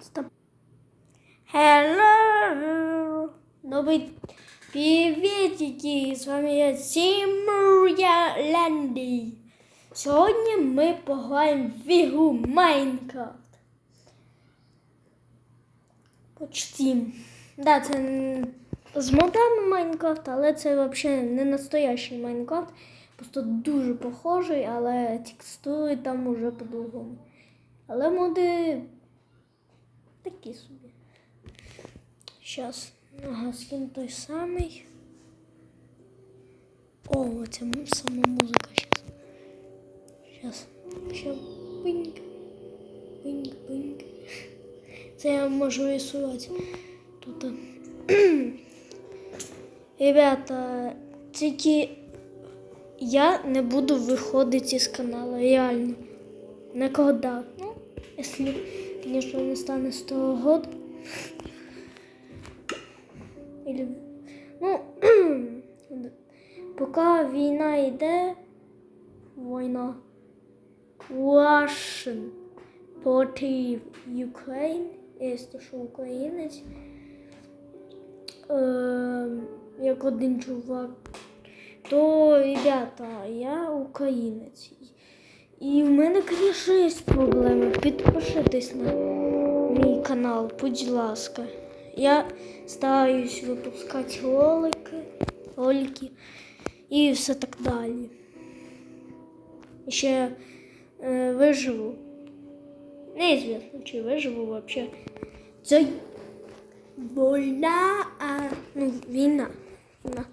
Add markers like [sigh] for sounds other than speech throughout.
Стоп. Hello! Новий приветики! З вами я Сімуря Ленді. Сьогодні ми пограємо в ігру Майнкрафт. Почти. Да, це з модами Майнкрафт, але це взагалі не настоящий Майнкрафт. Просто дуже похожий, але текстури там уже по-другому. Але моди такі собі. Щас. Ага, скін той самий. О, це сама музика щас. Щас. Ще пиньк. Пиньк, пиньк. Це я можу рисувати тут. [clears throat] Ребята, тільки я не буду виходити із каналу, реально. Никогда. Ну, если, конечно, не стане 100 год. Или, ну, [clears throat] поки війна йде, війна Russian проти Ukraine, якщо що українець, е, як один чувак, то, ребята, я українець. І в мене, звісно, є проблеми. Підпишитесь на мій канал, будь ласка. Я стараюсь випускати ролики, ролики і все так далі. Ще е, виживу. Неізвісно, чи виживу взагалі. Це війна, а ну, війна. війна.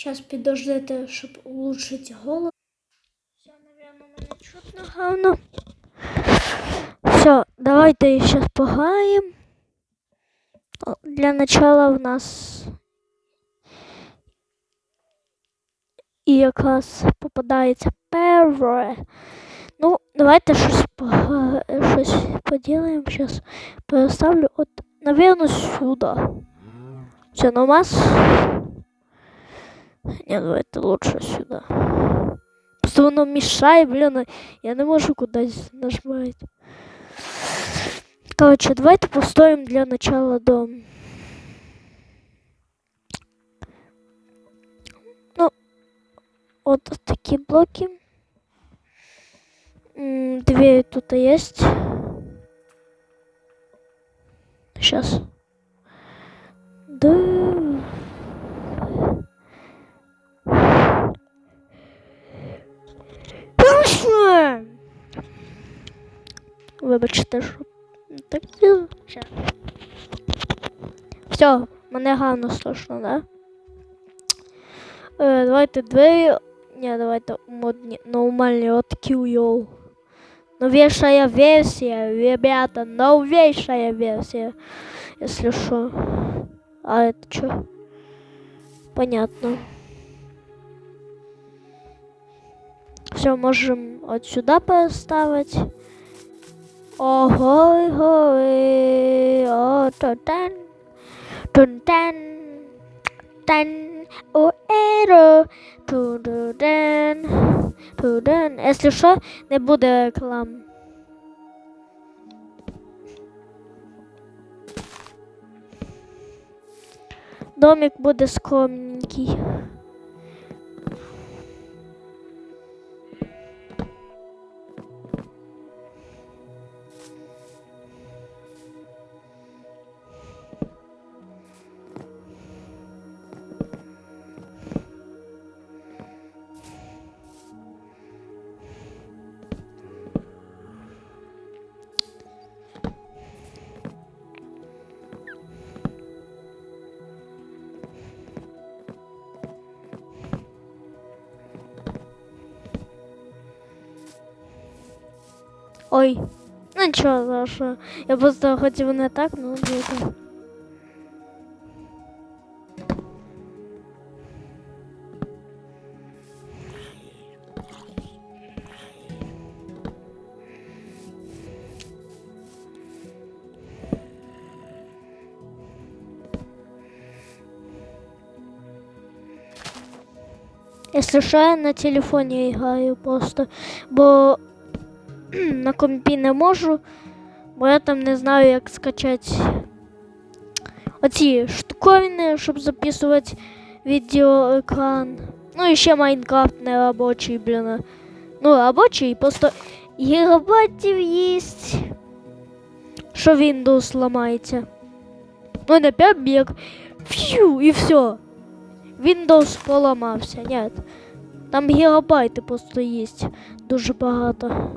Сейчас підождете, щоб улучшити голос. Все, наверное, мене чутно гарно. Все, давайте сейчас пограємо. Для начала в нас і якраз попадається перше. Ну, давайте щось, пога... щось поділаємо. Сейчас переставлю. От, наверное, сюди. Все, на нас. Не, давайте лучше сюда. Просто воно мешает, блин, я не можу кудись нажимать. Короче, давайте построим для начала дом. Ну, вот такие блоки. Дверь тут есть. Сейчас. Да. Вибачте, що так. Ща. Все, мене гарно слышно, да? Е, давайте двері. Ні, давайте модні, нормальні от QO. Новейшая версия, ребята, новейшая версия, если что. А это что? Понятно. Все, можем вот сюда поставить. Ого, ого, о, тан, тан, тан, о, еро, тудуден, туден. Если що, не буде реклам. Домик буде скромненький. Ой. Ну нічого, за. Я просто хотів не так, ну дійсно. Якщо що, я на телефоні граю просто, бо [clears throat] на компі не можу, бо я там не знаю, як скачати оці штуковини, щоб записувати відеоекран. Ну і ще Майнкрафт не робочий, блін. Ну, робочий, просто гігабайтів єсть, що Windows ламається. Ну, не прям як фью, і все. Windows поламався. Ні. Там гігабайти просто є. Дуже багато.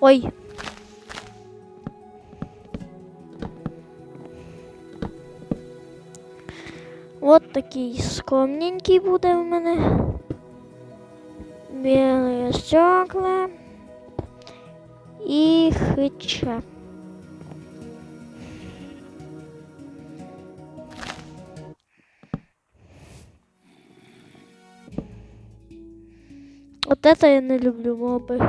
Ой. От такий скромненький буде в мене. Біле стекла і хича. Вот это я не люблю моби.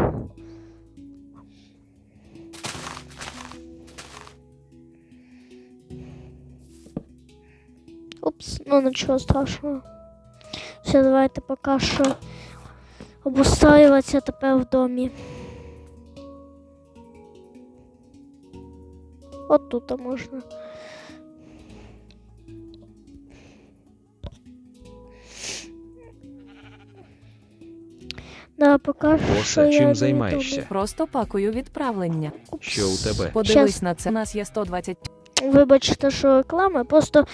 Упс, ну нічого страшного. Все, давайте поки що обустроюватися тепер в домі. От тут можна. Да, поки що Оса, я чим не займаєшся? Просто пакую відправлення. Упс. Що у тебе? Подивись Щас. на це. У нас є 120 Вибачте, що реклама, просто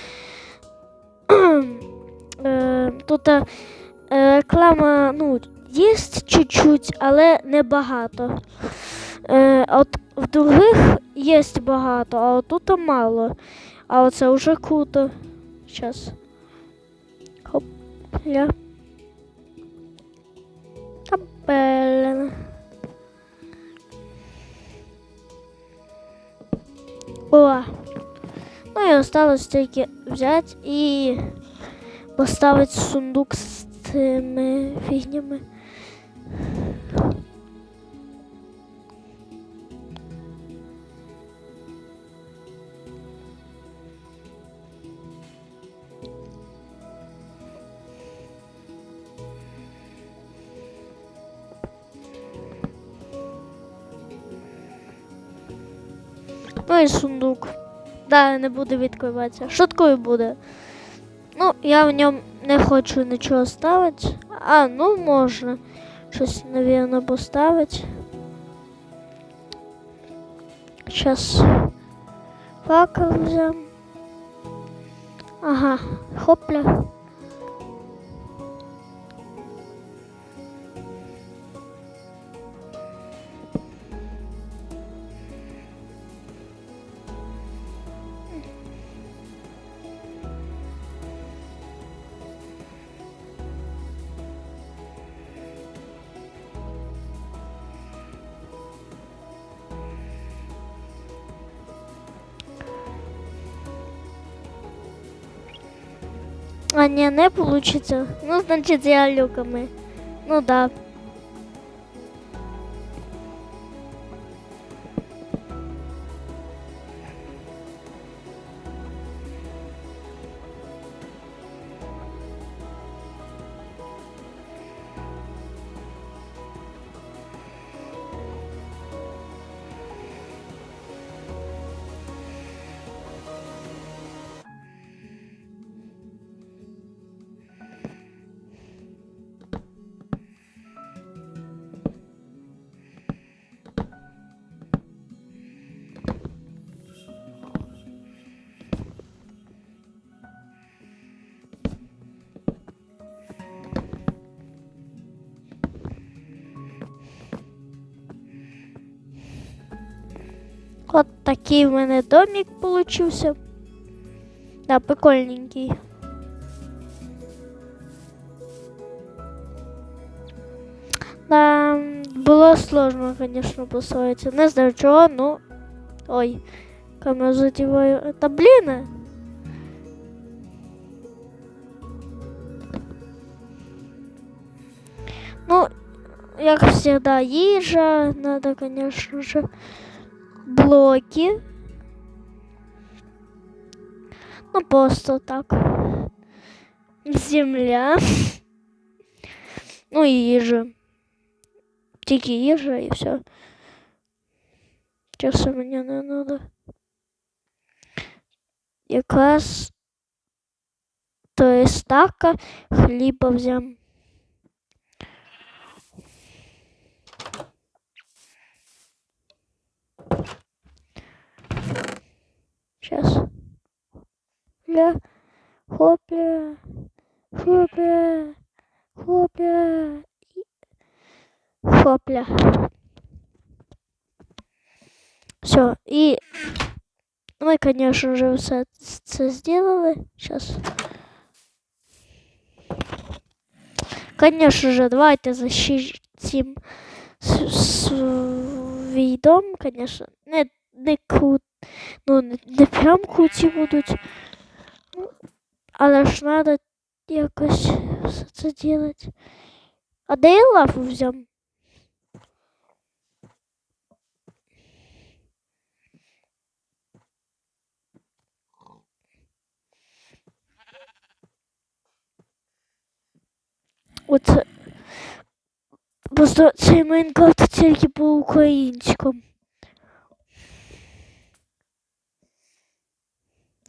тут е, реклама, ну, є чуть-чуть, але не багато. Е, от в других є багато, а тут мало. А оце вже круто. Зараз. Хоп. Ля. Капель. О. Ну і осталось тільки взяти і поставити сундук з цими фігнями. Ну і сундук. Да, не буде відкриватися. Шуткою буде. Ну, я в ньому не хочу нічого ставити. А, ну можна. Щось, напевно, поставити. Сейчас факел взяв. Ага, хопля. А не, не получится. Ну, значит, я люками. Ну да. Такий в мене домик получився. Да, прикольненький. Да, було сложно, конечно, построиться. Не знаю чого, ну. Ой, камеру задеваю. Та блін. Ну, як всегда, їжа, надо, конечно же, блоки. Ну, просто так. Земля. Ну і їжа. Тільки їжа і все. Часу мені не надо. Якраз то є ставка хліба взяв. Сейчас. Ля. Хопля. Хопля. Хопля. І- Хопля. Все. І ми, конечно, вже все це зробили. Сейчас. Конечно же, давайте защитим с- свій дом, конечно. Не, не крут, Ну, не, прям круті будуть. Ну, але ж надо якось все це делать. А де я лаву взяв? Оце. Просто цей Майнкрафт тільки по-українському.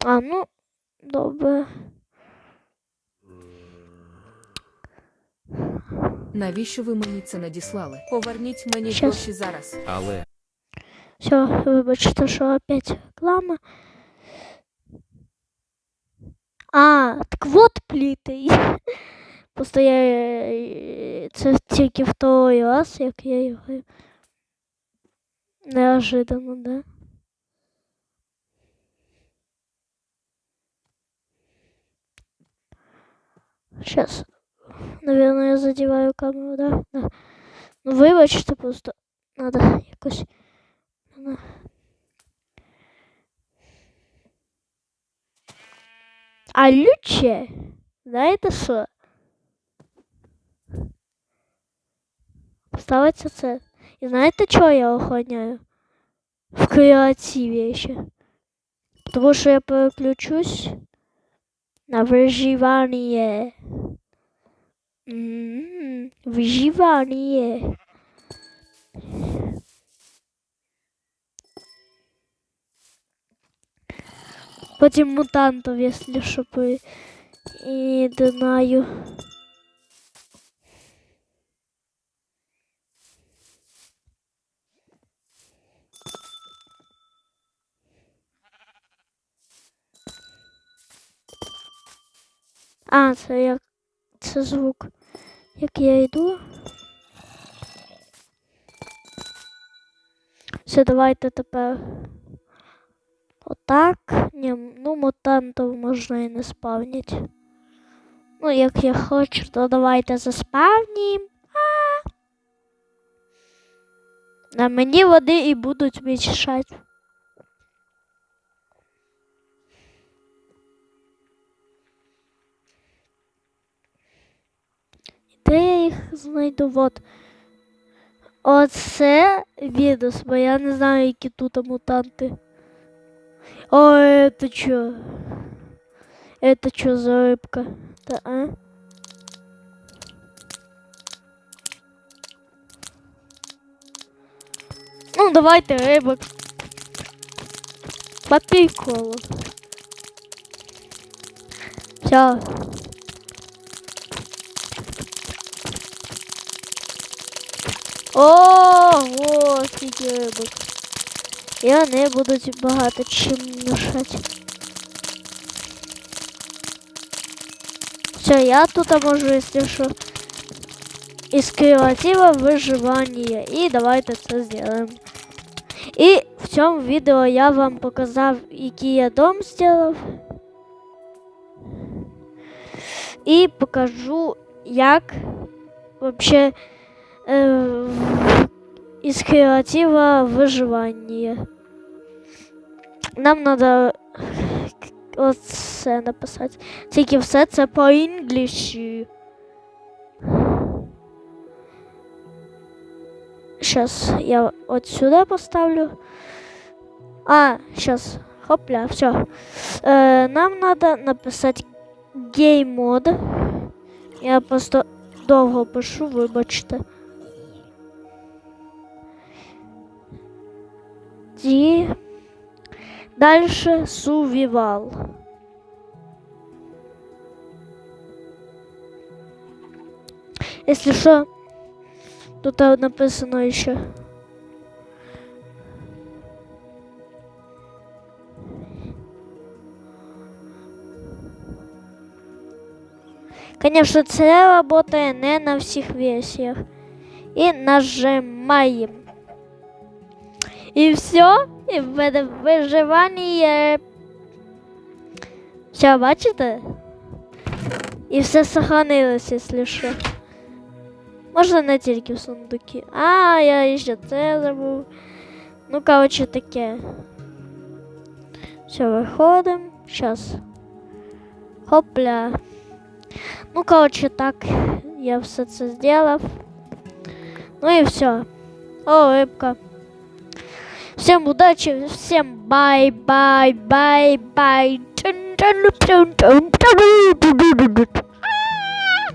А, ну, добре. Навіщо ви мені це надіслали? Поверніть мені Щас. гроші зараз. Але Все, вибачте, що опять реклама. А, так вот пліти. [laughs] Просто я е, це тільки в той раз, як я його неожиданно, да? Сейчас. Наверное, я задеваю камеру, да? да. Ну, вибачте, просто надо якось. надо- А люче, знаєте що? Ставиться це. І знаєте, чого я охороняю? В креативі ще. Тому що я переключусь На виживання. Mm. Виживання. Потім мутантов, якщо що, по- А, це як це звук. Як я йду. Все, давайте тепер. Отак. Ні, ну мутантів можна і не спавнити. Ну, як я хочу, то давайте заспавнім. А. Мені води і будуть мішати. Де я їх знайду? Вот. Оце відос, бо я не знаю, які тут мутанти. О, это чё? Это чё за рыбка? Да, а? Ну, давайте рыбок. По приколу. Все. Ого, скільки рибок. І вони будуть багато чим мішати. Все, я тут можу, якщо що, із креатива виживання. І давайте це зробимо. І в цьому відео я вам показав, який я дом зробив. І покажу, як вообще е, в- із креатива виживання. Нам треба оце написати. Тільки все це по інгліші. Сейчас я от сюди поставлю. А, сейчас. Хопля, все. Е, нам треба написати гей-мод. Я просто довго пишу, вибачте. Ді. Дальше сувівал. Если что, тут а, написано еще. Конечно, це работає не на всіх версіях. І нажимаємо. І все, і в мене виживання. Все, бачите? І все сохранилось, якщо що. Можна не тільки в сундуки. А, я ще це забув. Ну, коротше, таке. Все, виходимо. Сейчас. Хопля. Ну, коротше, так. Я все це зробив. Ну і все. О, рибка. Seu mudante, sem bye, bye, bye, bye. Ah!